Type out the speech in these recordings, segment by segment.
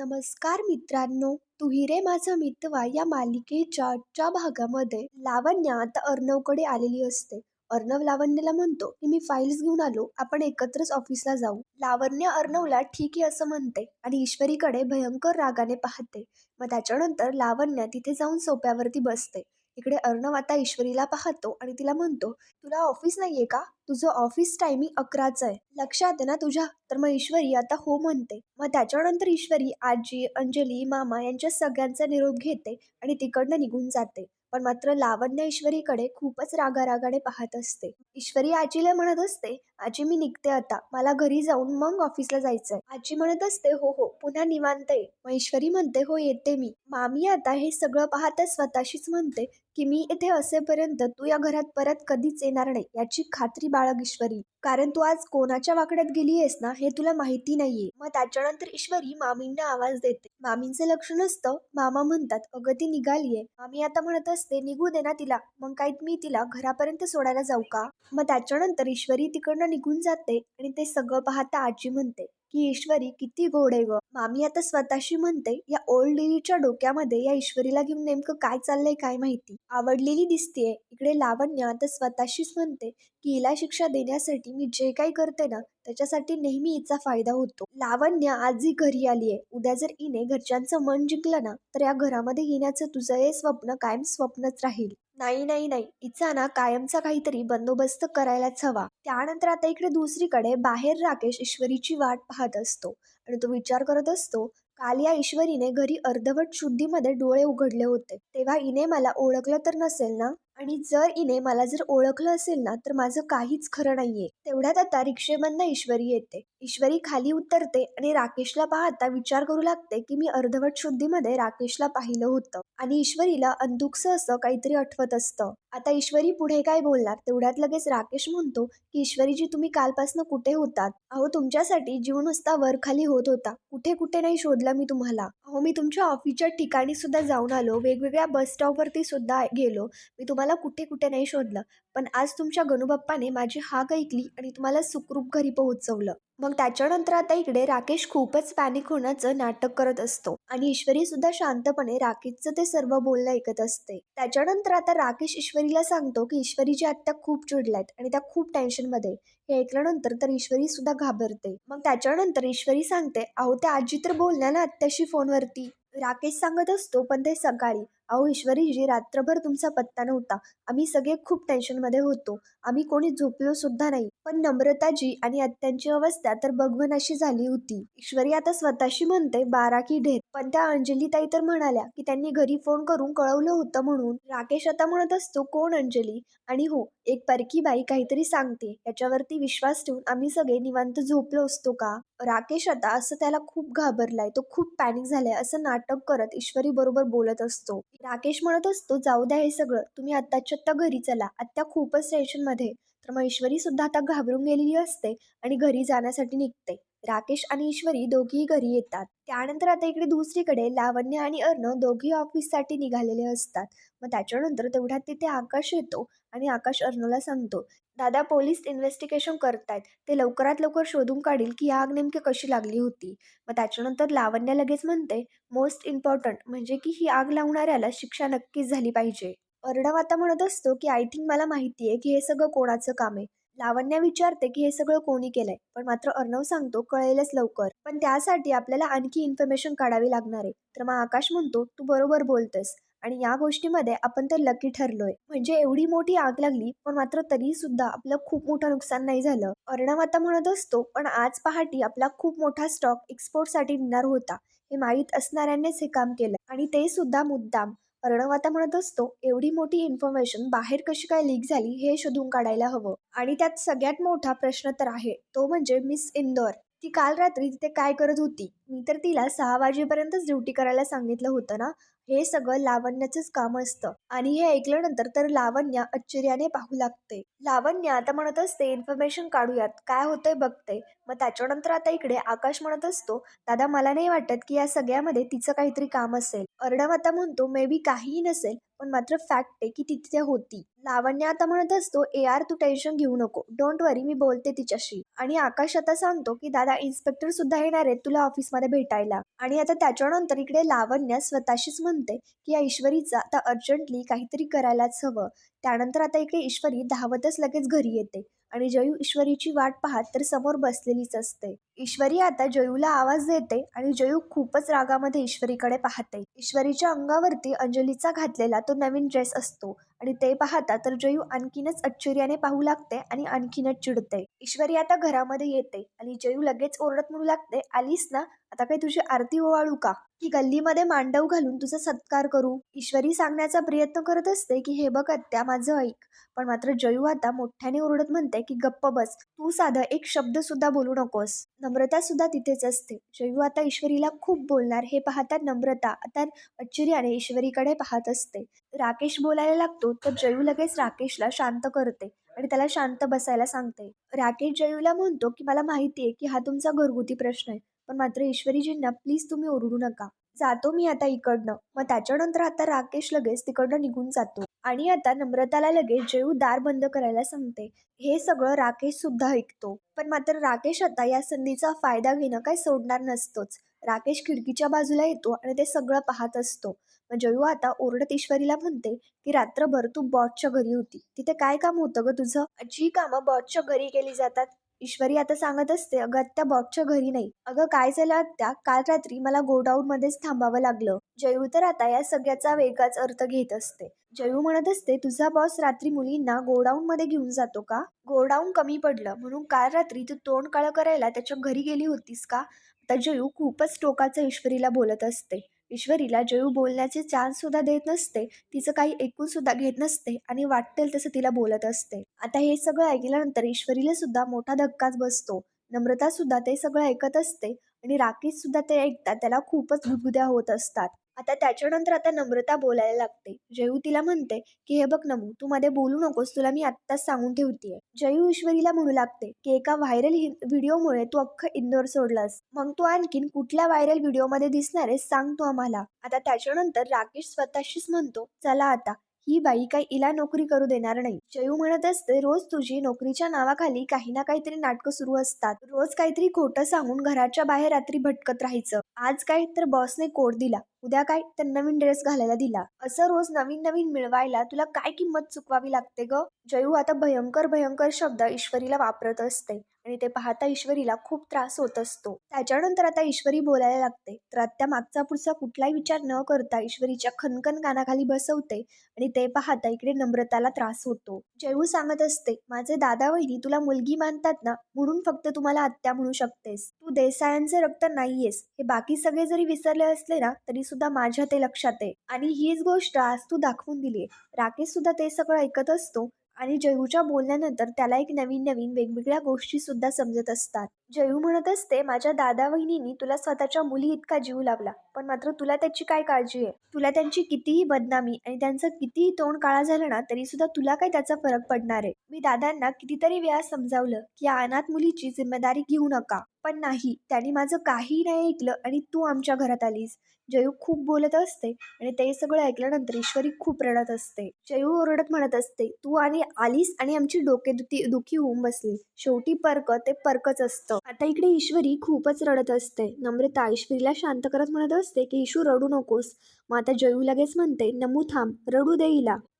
नमस्कार मित्रांनो तुहिरे रे माझा मितवा या मालिकेच्या आजच्या भागामध्ये लावण्य आता अर्णवकडे आलेली असते. अर्णव लावण्याला म्हणतो की मी फाईल्स घेऊन आलो आपण एकत्रच ऑफिसला जाऊ. लावण्य अर्णवला ठीक आहे असं म्हणते आणि ईश्वरीकडे भयंकर रागाने पाहते. मग त्याच्यानंतर लावण्य तिथे जाऊन सोप्यावरती बसते. इकडे अर्णव आता ईश्वरीला पाहतो आणि तिला म्हणतो तुला ऑफिस नाहीये का? तुझं ऑफिस टायमिंग अकराचं आहे. लक्षात आहे ना तुझ्या? तर मग ईश्वरी आता हो म्हणते. मग त्याच्यानंतर ईश्वरी आजी अंजली मामा यांच्या सगळ्यांचा निरोप घेते आणि तिकडनं निघून जाते. पण मात्र लावण्य ईश्वरीकडे खूपच रागारागाने पाहत असते. ईश्वरी आजीला म्हणत असते आजी मी निघते आता. मला घरी जाऊन मग ऑफिसला जायचंय. आजी म्हणत असते हो हो पुन्हा निवांत ये. मग ईश्वरी म्हणते हो येते मी. मामी आता हे सगळं पाहता स्वतःशीच म्हणते की मी इथे असेपर्यंत तू या घरात परत कधीच येणार नाही याची खात्री बाळग ईश्वरी कारण तू आज कोणाच्या वाकड्यात गेली आहेस ना हे तुला माहिती नाहीये. मग त्याच्यानंतर ईश्वरी मामींना आवाज देते. मामींचं लक्ष नसतं. मामा म्हणतात अगं ती निघालीये. मामी आता म्हणत असते निघू दे ना तिला. मग काय मी तिला घरापर्यंत सोडायला जाऊ का? मग त्याच्यानंतर ईश्वरी तिकडनं निघून जाते आणि ते सगळं पाहता आजी म्हणते की ईश्वरी किती गोड आहे ग. मामी आता स्वतःशी म्हणते या ओल्ड लेडीच्या डोक्यामध्ये या ईश्वरीला घेऊन नेमकं काय चाललंय काय माहिती? आवडलेली दिसतेय. इकडे लावण्य आता स्वतःशीच म्हणते की हिला शिक्षा देण्यासाठी मी जे काही करते ना त्याच्यासाठी नेहमी हिचा फायदा होतो. लावण्य आजही घरी आली आहे उद्या जर हिने घरच्यांचं मन जिंकलं ना तर या घरामध्ये येण्याचं तुझं हे स्वप्न कायम स्वप्नच राहील. नाही नाही नाही. हिचा ना कायमचा काहीतरी बंदोबस्त करायलाच हवा. त्यानंतर आता इकडे दुसरीकडे बाहेर राकेश ईश्वरीची वाट पाहत असतो. आणि तो विचार करत असतो काल या ईश्वरीने घरी अर्धवट शुद्धीमध्ये डोळे उघडले होते. तेव्हा इने मला ओळखलं तर नसेल ना? आणि जर इने मला जर ओळखलं असेल ना तर माझं काहीच खरं नाहीये. तेवढ्यात आता रिक्षेमधनं ईश्वरी येते. ईश्वरी खाली उतरते आणि राकेशला पाहता विचार करू लागते की मी अर्धवट शुद्धीमध्ये राकेशला पाहिलं होतं. आणि ईश्वरीला अंधुकसं असं काहीतरी आठवत असतं. आता ईश्वरी पुढे काय बोलणार? तेवढ्यात लगेच राकेश म्हणतो की ईश्वरीजी तुम्ही कालपासनं कुठे होतात? अहो तुमच्यासाठी जीव नुसता वर खाली होत होता. कुठे कुठे नाही शोधला मी तुम्हाला. अहो मी तुमच्या ऑफिसच्या ठिकाणी सुद्धा जाऊन आलो. वेगवेगळ्या बस स्टॉपवरती सुद्धा गेलो. मी तुम्हाला कुठे कुठे नाही शोधलं. पण आज तुमच्या गणूबाप्पाने माझी हाक ऐकली आणि तुम्हाला सुखरूप घरी पोहोचवलं. मग त्याच्यानंतर आता इकडे राकेश खूपच पॅनिक होण्याचं नाटक करत असतो आणि ईश्वरी सुद्धा शांतपणे राकेशचं ते सर्व बोलणं ऐकत असते. त्याच्यानंतर आता राकेश ईश्वरीला सांगतो की ईश्वरीची आत्ता खूप चिडल्यात आणि त्या खूप टेन्शनमध्ये हे ऐकल्यानंतर तर ईश्वरी सुद्धा घाबरते. मग त्याच्यानंतर ईश्वरी सांगते अहो त्या आजी तर बोलल्या ना आत्याशी फोनवरती राकेश सांगत असतो पण ते सकाळी अहो ईश्वरीजी रात्रभर तुमचा पत्ता नव्हता आम्ही सगळे खूप टेन्शनमध्ये होतो. आम्ही कोणी झोपलो सुद्धा नाही. पण नम्रताजी आणि आत्यांची अवस्था तर बघवण अशी झाली होती. ईश्वरी आता स्वतःशी म्हणते बारा की ढेर. पण त्या अंजली ताई तर म्हणाल्या की त्यांनी घरी फोन करून कळवलं होतं म्हणून. राकेश आता म्हणत असतो कोण अंजली? आणि हो एक परकी बाई काहीतरी सांगते. याच्यावरती विश्वास ठेवून आम्ही सगळे निवांत झोपलो असतो का? राकेश आता असं त्याला खूप घाबरलाय. तो खूप पॅनिक झालाय असं नाटक करत ईश्वरी बरोबर बोलत असतो. राकेश म्हणत असतो जाऊ द्या हे सगळं. तुम्ही आत्ताच्या आत्ता घरी चला. आत्ता खूपच टेन्शनमध्ये. तर मग ईश्वरीसुद्धा आता घाबरून गेलेली असते आणि घरी जाण्यासाठी निघते. राकेश आणि ईश्वरी दोघीही घरी येतात. त्यानंतर आता इकडे दुसरीकडे लावण्य आणि अर्ण दोघी ऑफिससाठी निघालेले असतात. मग त्याच्यानंतर तेवढ्यात तिथे आकाश येतो आणि आकाश अर्णवला सांगतो दादा पोलीस इन्व्हेस्टिगेशन करतायत. ते लवकरात लवकर शोधून काढील की आग नेमकी कशी लागली होती. मग त्याच्यानंतर लावण्य लगेच म्हणते मोस्ट इम्पॉर्टंट म्हणजे की ही आग लावणाऱ्याला शिक्षा नक्कीच झाली पाहिजे. अर्णव आता म्हणत असतो की आय थिंक मला माहिती आहे की हे सगळं कोणाचं काम आहे. लावण्या विचारते की हे सगळं कोणी केलंय? पण मात्र अर्णव सांगतो कळेलच लवकर. पण त्यासाठी आपल्याला आणखी इन्फॉर्मेशन काढावी लागणार आहे. तर मग आकाश म्हणतो तू बरोबर बोलतेस आणि या गोष्टीमध्ये आपण तर लकी ठरलोय. म्हणजे एवढी मोठी आग लागली पण मात्र तरी सुद्धा आपलं खूप मोठं नुकसान नाही झालं. अर्णव आता म्हणत असतो पण आज पहाटे आपला खूप मोठा स्टॉक एक्सपोर्टसाठी निघणार होता. हे माहीत असणाऱ्यांनीच हे काम केलं आणि ते सुद्धा मुद्दाम. अर्णव आता म्हणत असतो एवढी मोठी इन्फॉर्मेशन बाहेर कशी काय लीक झाली हे शोधून काढायला हवं. आणि त्यात सगळ्यात मोठा प्रश्न तर आहे तो म्हणजे मिस इंदोर. ती काल रात्री तिथे काय करत होती? मी तर तिला सहा वाजेपर्यंतच ड्युटी करायला सांगितलं होतं ना. हे सगळं लावण्याचंच काम असतं. आणि हे ऐकल्यानंतर तर लावण्य आश्चर्याने पाहू लागते. लावण्य आता म्हणत असते इन्फॉर्मेशन काढूयात. काय होतंय बघते मग त्याच्यानंतर आता इकडे आकाश म्हणत असतो दादा मला नाही वाटत की या सगळ्यामध्ये तिचं काहीतरी काम असेल. अर्णव आता म्हणतो मे बी काहीही नसेल पण मात्र फॅक्ट आहे की ती तिथे होती. लावण्य आता म्हणत असतो ए आर तू टेन्शन घेऊ नको. डोंट वरी मी बोलते तिच्याशी. आणि आकाश आता सांगतो की दादा इन्स्पेक्टर सुद्धा येणार आहेत तुला ऑफिसमध्ये भेटायला. आणि आता त्याच्यानंतर इकडे लावण्य स्वतःशीच म्हणते की या ईश्वरीचं आता अर्जंटली काहीतरी करायलाच हवं. त्यानंतर आता इकडे ईश्वरी धावतच लगेच घरी येते. आणि जयू ईश्वरीची वाट पाहत तर समोर बसलेलीच असते. ईश्वरी आता जयूला आवाज देते आणि जयू खूपच रागामध्ये ईश्वरीकडे पाहते. ईश्वरीच्या अंगावरती अंजलीचा घातलेला तो नवीन ड्रेस असतो आणि ते पाहता तर जयू आणखीनच आश्चर्याने पाहू लागते आणि आणखीनच चिडते. ईश्वरी आता घरामध्ये येते आणि जयू लगेच ओरडत म्हणू लागते आलीस ना? आता काही तुझी आरती ओवाळू का? की गल्लीमध्ये मांडव घालून तुझा सत्कार करू. ईश्वरी सांगण्याचा प्रयत्न करत असते की हे बघ आत्या माझं ऐक. पण मात्र जयू आता मोठ्याने ओरडत म्हणते की गप्प बस. तू साधं एक शब्द सुद्धा बोलू नकोस. नम्रता सुद्धा तिथेच असते. जयू आता ईश्वरीला खूप बोलणार. हे पाहता नम्रता आता आश्चर्याने ईश्वरीकडे पाहत असते. राकेश बोलायला लागतो तर जयू लगेच राकेशला शांत करते आणि त्याला शांत बसायला सांगते. राकेश जयूला म्हणतो की मला माहिती आहे की हा तुमचा घरगुती प्रश्न आहे. पण मात्र ईश्वरीजींना प्लीज तुम्ही ओरडू नका. जातो मी आता इकडनं. मग त्याच्यानंतर आता राकेश लगेच तिकडनं निघून जातो. आणि आता नम्रताला लगेच जेऊ दार बंद करायला सांगते. हे सगळं राकेश सुद्धा ऐकतो. पण मात्र राकेश आता या संधीचा फायदा घेणं काही सोडणार नसतोच. राकेश खिडकीच्या बाजूला येतो आणि ते सगळं पाहत असतो. मग जयू आता ओरडत ईश्वरीला म्हणते की रात्रभर तू बॉटच्या घरी होती. तिथे काय काम होतं ग तुझं? जी कामं बॉटच्या घरी केली जातात. ईश्वरी आता सांगत असते अगं आत्या बॉबच्या घरी नाही. अगं काय झालं आत्या काल रात्री मला गोडाऊन मध्येच थांबावं लागलं. जयू तर आता या सगळ्याचा वेगळाच अर्थ घेत असते. जयू म्हणत असते तुझा बॉस रात्री मुलींना गोडाऊन मध्ये घेऊन जातो का? गोडाऊन कमी पडलं. म्हणून काल रात्री तू तोंड काळं करायला त्याच्या घरी गेली होतीस का? आता जयू खूपच टोकाचं ईश्वरीला बोलत असते. ईश्वरीला जयू बोलण्याचे चान्स सुद्धा देत नसते तिचं काही ऐकून सुद्धा घेत नसते आणि वाटेल तसं तिला बोलत असते. आता हे सगळं ऐकल्यानंतर ईश्वरीला सुद्धा मोठा धक्काच बसतो. नम्रता सुद्धा ते सगळं ऐकत असते आणि राकेश सुद्धा ते ऐकतात त्याला खूपच गुदगुद्या होत असतात. आता त्याच्यानंतर आता नम्रता बोलायला लागते. जयू तिला म्हणते की हे बघ नमू तू मध्ये बोलू नकोस तुला मी आत्ताच सांगून ठेवतीये. जयू ईश्वरीला म्हणू लागते की एका व्हायरल व्हिडिओमुळे तू अख्खं इंदोर सोडलास. मग तू आणखीन कुठल्या व्हायरल व्हिडिओमध्ये दिसणार आहेस सांग तू आम्हाला. आता त्याच्यानंतर राकेश स्वतःशीच म्हणतो चला आता ही बाई काही इला नोकरी करू देणार नाही. जयू म्हणत असते रोज तुझी नोकरीच्या नावाखाली काही ना काहीतरी नाटकं सुरू असतात. रोज काहीतरी खोटं सांगून घराच्या बाहेर रात्री भटकत राहायचं. आज काय तर बॉसने कोड दिला. उद्या काय तर नवीन ड्रेस घालायला दिला. असं रोज नवीन नवीन मिळवायला तुला काय किंमत चुकवावी लागते ग? जयू आता भयंकर भयंकर शब्द ईश्वरीला वापरत असते आणि ते पाहता ईश्वरीला खूप त्रास होत असतो. त्याच्यानंतर आता ईश्वरी बोलायला लागते. तर आत्या मागचा पुढचा कुठलाही विचार न करता ईश्वरीच्या खनखन कानाखाली बसवते आणि ते पाहता इकडे नम्रताला त्रास होतो. जयू सांगत असते माझे दादा वहिनी तुला मुलगी मानतात ना म्हणून फक्त तुम्हाला आत्या म्हणू शकतेस. तू देसायांचे रक्त नाहीयेस. हे बाकी सगळे जरी विसरले असले ना तरी सुद्धा माझ्या ते लक्षात आहे. आणि हीच गोष्ट आज तू दाखवून दिली राकेश सुद्धा ते सगळं ऐकत असतो आणि जयूच्या बोलण्यानंतर त्याला एक नवीन नवीन वेगवेगळ्या गोष्टी सुद्धा समजत असतात. जयू म्हणत असते माझ्या दादा वहिनींनी तुला स्वतःच्या मुली इतका जीव लावला पण मात्र तुला त्याची काय काळजी आहे? तुला त्यांची कितीही बदनामी आणि त्यांचं कितीही तोंड काळा झालं ना तरी सुद्धा तुला काय त्याचा फरक पडणार आहे? मी दादांना कितीतरी वेळा समजावलं की या अनाथ मुलीची जिम्मेदारी घेऊ नका. पण नाही. त्याने माझं काही नाही ऐकलं आणि तू आमच्या घरात आलीस. जयू खूप बोलत असते आणि ते सगळं ऐकल्यानंतर ईश्वरी खूप रडत असते. जयू ओरडत म्हणत असते तू आणि आलीस आणि आमची डोके दुखी दुखी होऊन बसली. शेवटी पर्क ते पर्कच असतं. आता इकडे ईश्वरी खूपच रडत असते. नम्रता ईश्वरीला शांत करत म्हणत असते की ईशू रडू नकोस. मग आता जयू लगेच म्हणते नमू थांब रडू दे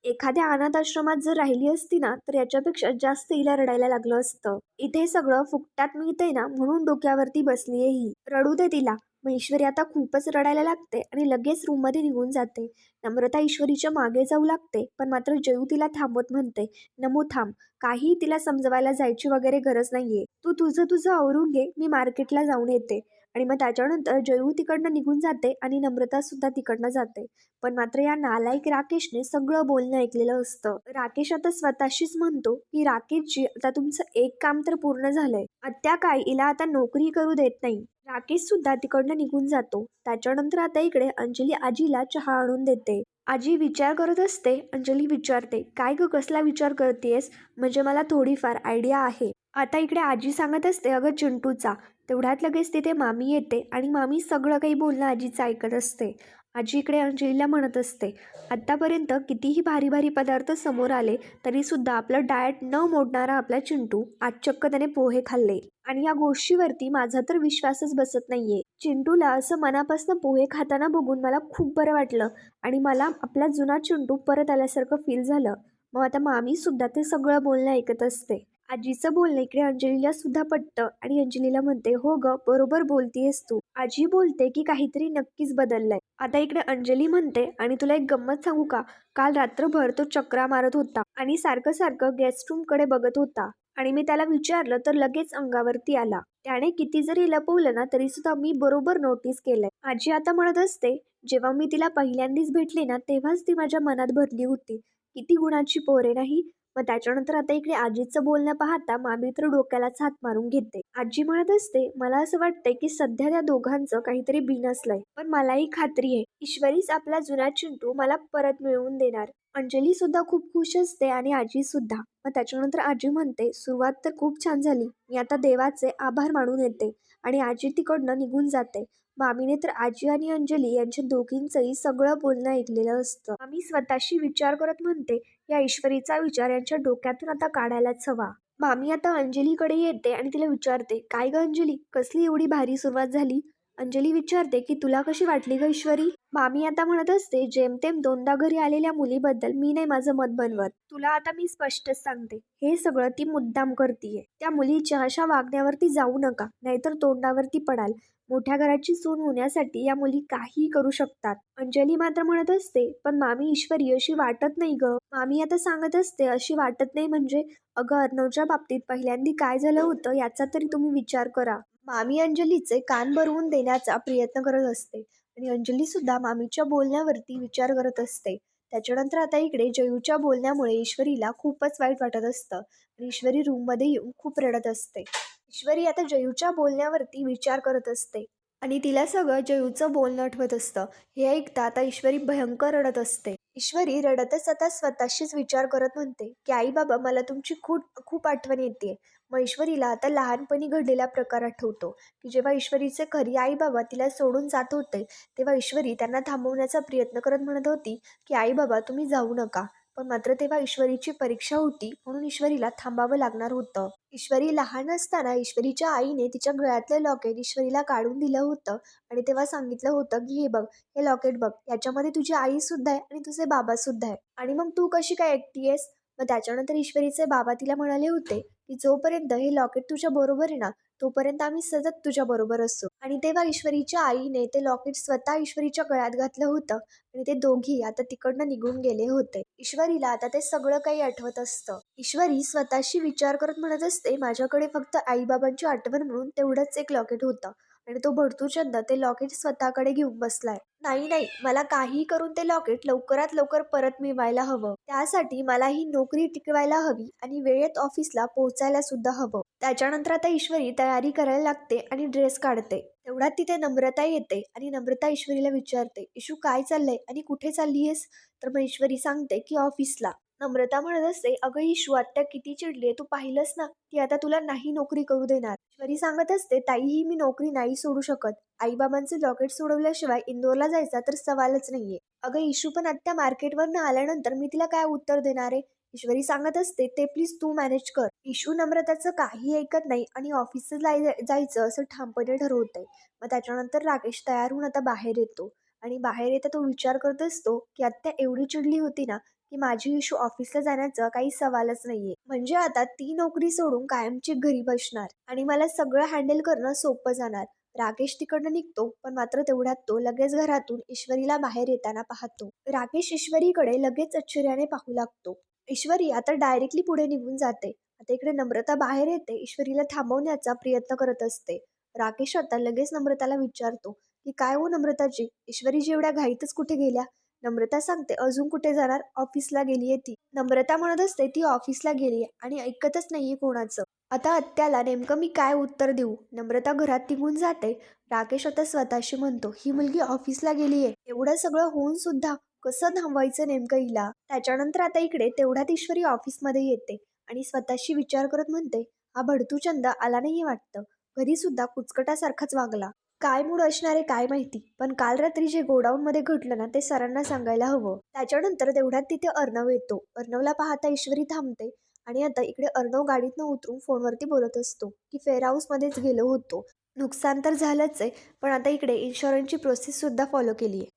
एखाद्या अनाथ आश्रमात जर राहिली असती ना तर याच्यापेक्षा जास्त हिला रडायला लागलं असतं. इथे सगळं फुकटात मिळतंय ना म्हणून डोक्यावरती बसलीये ही. रडू दे तिला. मग ईश्वरी आता खूपच रडायला लागते आणि लगेच रूममध्ये निघून जाते. नम्रता ईश्वरीच्या मागे जाऊ लागते पण मात्र जयू तिला थांबवत म्हणते नमो थांब. काही तिला समजवायला जायची वगैरे गरज नाहीये. तू तुझं तुझं आवरून घे मी मार्केटला जाऊन येते. आणि मग त्याच्यानंतर जयू तिकडनं निघून जाते आणि नम्रतासुद्धा तिकडनं जाते. पण मात्र या नालायक राकेशने सगळं बोलणं ऐकलेलं असतं. राकेश आता स्वतःशीच म्हणतो की राकेशजी आता तुमचं एक काम तर पूर्ण झालंय. आत्या काय हिला आता नोकरी करू देत नाही. राकेश सुद्धा तिकडनं निघून जातो. त्याच्यानंतर आता इकडे अंजली आजीला चहा आणून देते. आजी विचार करत असते. अंजली विचारते काय ग कसला विचार करतेस म्हणजे मला थोडीफार आयडिया आहे. आता इकडे आजी सांगत असते अगं चिंटूचा तेवढ्यात लगेच तिथे मामी येते आणि मामी सगळं काही बोलणं आजीचं ऐकत असते. आजी इकडे अंजलीला म्हणत असते आत्तापर्यंत कितीही भारी भारी पदार्थ समोर आले तरीसुद्धा आपलं डाएट न मोडणारा आपला चिंटू आज चक्क त्याने पोहे खाल्ले. आणि या गोष्टीवरती माझा तर विश्वासच बसत नाहीये. चिंटूला असं मनापासून पोहे खाताना बघून मला खूप बरं वाटलं आणि मला आपला जुना चिंटू परत आल्यासारखं फील झालं. मग आता मामी सुद्धा ते सगळं बोलणं ऐकत असते. आजीचं बोलणं इकडे अंजलीला सुद्धा पटतं आणि अंजलीला म्हणते हो ग बरोबर बोलतीयस तू. आजी बोलते की काहीतरी नक्कीच बदललंय. आता इकडे अंजली म्हणते आणि तुला एक गंमत सांगू का? काल रात्रभर तो चक्रा मारत होता आणि सारखं सारखं गेस्ट रूमकडे बघत होता आणि मी त्याला विचारलं तर लगेच अंगावरती आला. त्याने किती जरी लपवलं ना तरी सुद्धा मी बरोबर नोटीस केलंय. आजी आता म्हणत असते जेव्हा मी तिला पहिल्यांदाच भेटली ना तेव्हाच ती माझ्या मनात भरली होती. किती गुणाची पोरे नाही. मग त्याच्यानंतर आता इकडे आजीचं बोलणं पाहता मामी तर डोक्यालाच हात मारून घेते. आजी म्हणत असते मला असं वाटतंय की सध्या त्या दोघांचं काहीतरी बिनसलंय पण मलाही खात्री आहे. ईश्वरीच आपला जुना चिंटू मला परत मिळवून देणार. अंजली सुद्धा खूप खुश असते आणि आजी सुद्धा. मग त्याच्यानंतर आजी म्हणते सुरुवात तर खूप छान झाली. मी आता देवाचे आभार मानून येते आणि आजी तिकडनं निघून जाते. मामीने तर आजी आणि अंजली यांच्या दोघींचंही सगळं बोलणं ऐकलेलं असतं. आम्ही स्वतःशी विचार करत म्हणते या ईश्वरीचा विचार यांच्या डोक्यातून आता काढायलाच हवा मामी आता अंजलीकडे येते आणि तिला विचारते काय ग अंजली? कसली एवढी भारी सुरुवात झाली? अंजली विचारते की तुला कशी वाटली ग ईश्वरी? मामी आता म्हणत असते जेमतेम दोनदा घरी आलेल्या मुलीबद्दल मी नाही माझं मत बनवत. तुला आता मी स्पष्टच सांगते. हे सगळं ती मुद्दाम करतीये. त्या मुलीच्या अशा वागण्यावरती जाऊ नका. नाहीतर तोंडावरती पडाल. मोठ्या घराची सून होण्यासाठी या मुली काहीही करू शकतात. अंजली मात्र म्हणत असते पण मामी ईश्वरी अशी वाटत नाही ग. मामी आता सांगत असते अशी वाटत नाही म्हणजे अगं अर्णवच्या बाबतीत पहिल्यांदी काय झालं होतं याचा तरी तुम्ही विचार करा. मामी अंजलीचे कान भरवून देण्याचा प्रयत्न करत असते आणि अंजली सुद्धा मामीच्या बोलण्यावरती विचार करत असते. त्याच्यानंतर आता इकडे जयूच्या बोलण्यामुळे ईश्वरीला खूपच वाईट वाटत असतं आणि ईश्वरी रूममध्ये येऊन खूप रडत असते. ईश्वरी आता जयूच्या बोलण्यावरती विचार करत असते आणि तिला सगळं जयूचं बोलणं आठवत असतं. हे ऐकता आता ईश्वरी भयंकर रडत असते. ईश्वरी रडतच आता स्वतःशीच विचार करत म्हणते की आई बाबा मला तुमची खूप खूप आठवण येते. मग ईश्वरीला आता लहानपणी घडलेला प्रकार आठवतो की जेव्हा ईश्वरीचे खरी आई बाबा तिला सोडून जात होते तेव्हा ईश्वरी त्यांना थांबवण्याचा प्रयत्न करत म्हणत होती की आई बाबा तुम्ही जाऊ नका. पण मात्र तेव्हा ईश्वरीची परीक्षा होती म्हणून ईश्वरीला थांबावं लागणार होतं. ईश्वरी लहान असताना ईश्वरीच्या आईने तिच्या गळ्यातलं लॉकेट ईश्वरीला काढून दिलं होतं आणि तेव्हा सांगितलं होतं की हे बघ हे लॉकेट बघ याच्यामध्ये तुझी आई सुद्धा आहे आणि तुझे बाबा सुद्धा आहे. आणि मग तू कशी काय एकटी आहेस? मग त्याच्यानंतर ईश्वरीचे बाबा तिला म्हणाले होते की जोपर्यंत हे लॉकेट तुझ्या बरोबर आहे ना तोपर्यंत आम्ही सतत तुझ्या बरोबर असतो आणि तेव्हा ईश्वरीच्या आईने ते लॉकेट स्वतः ईश्वरीच्या गळ्यात घातलं होतं. आणि ते दोघी आता तिकडनं निघून गेले होते. ईश्वरीला आता ते सगळं काही आठवत असतं. ईश्वरी स्वतःशी विचार करत म्हणत असते माझ्याकडे फक्त आईबाबांची आठवण म्हणून तेवढंच एक लॉकेट होतं. आणि तो भरतूचंद ते लॉकेट स्वतःकडे घेऊन बसलाय. नाही नाही. मला काही करून ते लॉकेट लवकरात लवकर परत मिळवायला हवं. त्यासाठी मला ही नोकरी टिकवायला हवी आणि वेळेत ऑफिसला पोहोचायला सुद्धा हवं. त्याच्यानंतर आता ईश्वरी तयारी करायला लागते आणि ड्रेस काढते. तेवढ्यात तिथे नम्रता येते आणि नम्रता ईश्वरीला विचारते इशू काय चाललंय आणि कुठे चालली आहेस तर मग ईश्वरी सांगते की ऑफिसला. नम्रता म्हणत असते अगं ईशू आत्या किती चिडली तू पाहिलंस ना ती आता तुला नाही नोकरी करू देणार. ईश्वरी सांगत असते ताईही मी नोकरी नाही सोडू शकत. आईबाबांचे लॉकेट सोडवल्याशिवाय इंदोरला जायचा तर सवालच नाहीये. अगं इशू पण आत्या मार्केटवरनं आल्यानंतर मी तिला काय उत्तर देणार आहे? ईश्वरी सांगत असते ते प्लीज तू मॅनेज कर. इशू नम्रताचं काही ऐकत नाही आणि ऑफिसला जायचं असं ठामपणे ठरवत आहे मग त्याच्यानंतर राकेश तयार होऊन आता बाहेर येतो आणि बाहेर येता तो विचार करत असतो की आत्या एवढी चिडली होती ना की माझी इशू ऑफिसला जाण्याचा काही सवालच नाहीये. म्हणजे आता ती नोकरी सोडून कायमची घरी बसणार आणि मला सगळं हँडल करणं सोपं जाणार. राकेश तिकडनं निघतो पण मात्र तेवढ्यात तो लगेच घरातून ईश्वरीला बाहेर येताना पाहतो. राकेश ईश्वरीकडे लगेच आश्चर्याने पाहू लागतो. ईश्वरी आता डायरेक्टली पुढे निघून जाते. आता इकडे नम्रता बाहेर येते ईश्वरीला थांबवण्याचा प्रयत्न करत असते. राकेश आता लगेच नम्रताला विचारतो की काय हो नम्रताजी? ईश्वरी जेवढ्या घाईतच कुठे गेल्या? नम्रता सांगते अजून कुठे जाणार? ऑफिसला गेलीये ती. नम्रता म्हणत असते ती ऑफिसला गेलीये आणि ऐकतच नाहीये कोणाचं. आता आत्याला नेमकं मी काय उत्तर देऊ? नम्रता घरात निघून जाते. राकेश आता स्वतःशी म्हणतो ही मुलगी ऑफिसला गेलीये एवढं सगळं होऊन सुद्धा कसं थांबवायचं नेमकं हिला? त्याच्यानंतर आता इकडे तेवढ्यात ईश्वरी ऑफिसमध्ये येते आणि स्वतःशी विचार करत म्हणते हा भडतूचंद आला नाही वाटतं. घरी सुद्धा कुचकटासारखाच वागला. काय मूड असणारे काय माहिती? पण काल रात्री जे गोडाऊनमध्ये घडलं ना ते सरांना सांगायला हवं. त्याच्यानंतर तेवढ्यात तिथे अर्णव येतो. अर्णवला पाहता ईश्वरी थांबते आणि आता इकडे अर्णव गाडीतनं उतरून फोनवरती बोलत असतो की फेअरहाऊसमध्येच गेलो होतो. नुकसान तर झालंच आहे पण आता इकडे इन्शुरन्सची प्रोसेससुद्धा फॉलो केली आहे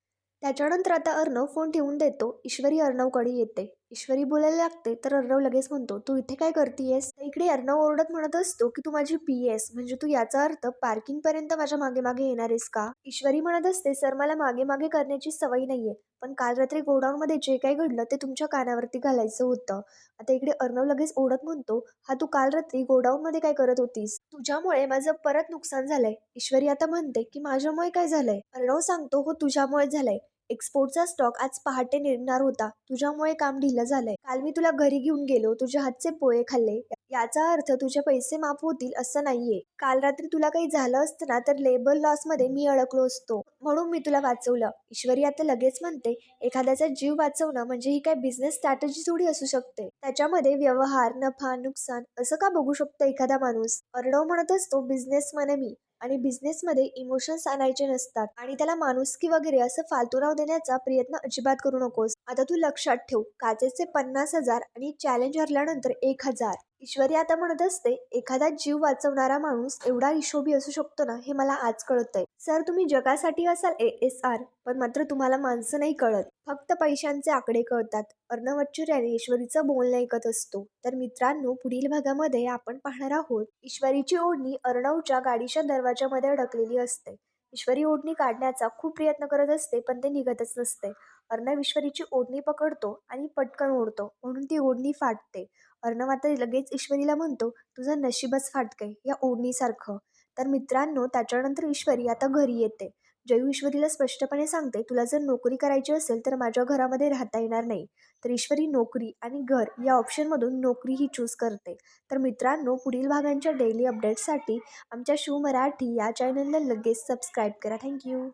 त्याच्यानंतर आता अर्णव फोन ठेवून देतो. ईश्वरी अर्णवकडे येते. ईश्वरी बोलायला लागते तर अर्णव लगेच म्हणतो तू इथे काय करतीयस? तर इकडे अर्णव ओरडत म्हणत असतो की तू माझी पी एस म्हणजे तू याचा अर्थ पार्किंग पर्यंत माझ्या मागे मागे येणार आहेस का? ईश्वरी म्हणत असते सर मला मागे मागे करण्याची सवय नाहीये पण काल रात्री गोडाऊन मध्ये जे काही घडलं ते तुमच्या कानावरती घालायचं होतं. आता इकडे अर्णव लगेच ओढत म्हणतो हा तू काल रात्री गोडाऊन मध्ये काय करत होतीस? तुझ्यामुळे माझं परत नुकसान झालंय. ईश्वरी आता म्हणते की माझ्यामुळे काय झालंय? अर्णव सांगतो हो तुझ्यामुळे झालंय. एक्सपोर्टचा स्टॉक आज पहाटे निघणार होता. तुझ्यामुळे काम ढिलं झालंय. काल मी तुला घरी घेऊन गेलो. तुझ्या हातचे पोहे खाल्ले. याचा अर्थ तुझे पैसे माफ होतील असं नाहीये. काल रात्री तुला काही झालं असतं ना तर लेबर लॉसमध्ये मी अडकलो असतो. म्हणून मी तुला वाचवलं. ईश्वरी आता लगेच म्हणते एखाद्याचा जीव वाचवणं म्हणजे ही काय बिझनेस स्ट्रॅटेजी थोडी असू शकते. त्याच्यामध्ये व्यवहार नफा नुकसान असं का बघू शकतो एखादा माणूस? अर्णव म्हणत असतो बिझनेस म्हणे मी. आणि बिझनेसमध्ये इमोशन्स आणायचे नसतात. आणि त्याला माणुसकी वगैरे असं फालतू नाव देण्याचा प्रयत्न अजिबात करू नकोस. आता तू लक्षात ठेव. काचेचे पन्नास हजार आणि चॅलेंज हरल्यानंतर एक हजार. ईश्वरी आता म्हणत असते एखादा जीव वाचवणारा माणूस एवढा हिशोबी असू शकतो ना हे मला आज कळतंय. सर तुम्ही जगासाठी असाल ए एस आर पण मात्र तुम्हाला माणसं नाही कळत. फक्त पैशांचे आकडे कळतात. अर्णव याने ईश्वरीचं बोलणं ऐकत असतो. तर मित्रांनो पुढील भागामध्ये आपण पाहणार आहोत ईश्वरीची ओढणी अर्णवच्या गाडीच्या दरवाजामध्ये अडकलेली असते. ईश्वरी ओढणी काढण्याचा खूप प्रयत्न करत असते पण ते निघतच नसते. अर्णव ईश्वरीची ओढणी पकडतो आणि पटकन ओढतो म्हणून ती ओढणी फाटते. अर्णव आता लगेच ईश्वरीला म्हणतो तुझं नशीबच फाटकंय या ओढणीसारखं. तर मित्रांनो त्याच्यानंतर ईश्वरी आता घरी येते. जयू ईश्वरीला स्पष्टपणे सांगते तुला जर नोकरी करायची असेल तर माझ्या घरामध्ये राहता येणार नाही. तर ईश्वरी नोकरी आणि घर या ऑप्शनमधून नोकरी ही चूज करते. तर मित्रांनो पुढील भागांच्या डेली अपडेट्ससाठी आमच्या शिव मराठी या चॅनलला लगेच सबस्क्राईब करा. थँक्यू